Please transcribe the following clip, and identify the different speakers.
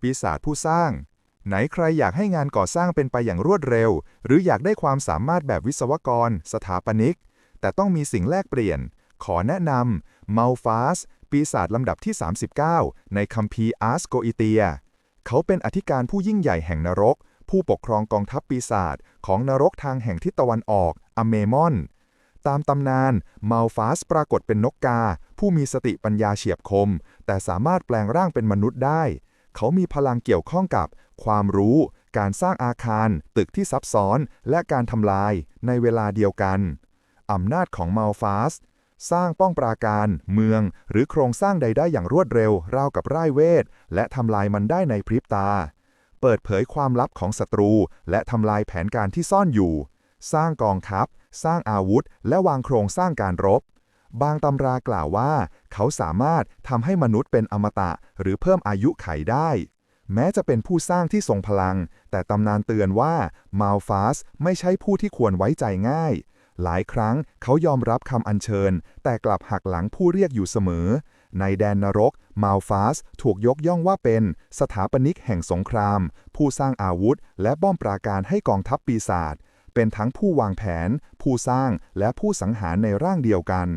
Speaker 1: ปีศาจผู้สร้าง ไหนใครอยากให้งานก่อสร้างเป็นไปอย่างรวดเร็ว หรืออยากได้ความสามารถแบบวิศวกร สถาปนิก แต่ต้องมีสิ่งแลกเปลี่ยน ขอแนะนำมัลฟาสปีศาจลำดับที่ 39 ในคัมภีร์อาร์สโกอิเตีย เขาเป็นอธิการผู้ยิ่งใหญ่แห่งนรก ผู้ปกครองกองทัพปีศาจของนรกทางแห่งทิศตะวันออกอเมมอน ตามตำนานมัลฟาสปรากฏเป็นนกกา ผู้มีสติปัญญาเฉียบคม แต่สามารถแปลงร่างเป็นมนุษย์ได้ เขามีพลังเกี่ยวข้องกับ ความรู้ การสร้างอาคาร ตึกที่ซับซ้อน และการทำลายในเวลาเดียวกันอำนาจของมัลฟาสสร้างป้องปราการ เมือง หรือโครงสร้างใดได้อย่างรวดเร็ว ราวกับร่ายเวท และทำลายมันได้ในพริบตา เปิดเผยความลับของศัตรู และทำลายแผนการที่ซ่อนอยู่ สร้างกองทัพ สร้างอาวุธ และวางโครงสร้างการรบ บางตำรากล่าวว่า เขาสามารถทำให้มนุษย์เป็นอมตะ หรือเพิ่มอายุไขได้ แม้จะเป็นผู้สร้างที่ทรงพลัง แต่ตำนานเตือนว่ามัลฟาสไม่ใช่ผู้ที่ควรไว้ใจง่าย หลายครั้งเขายอมรับคำอัญเชิญ แต่กลับหักหลังผู้เรียกอยู่เสมอ ในแดนนรกมัลฟาสถูกยกย่องว่าเป็นสถาปนิกแห่งสงคราม ผู้สร้างอาวุธ และบ้อมปราการให้กองทัพปีศาจเป็นทั้งผู้วางแผน ผู้สร้างและผู้สังหารในร่างเดียวกัน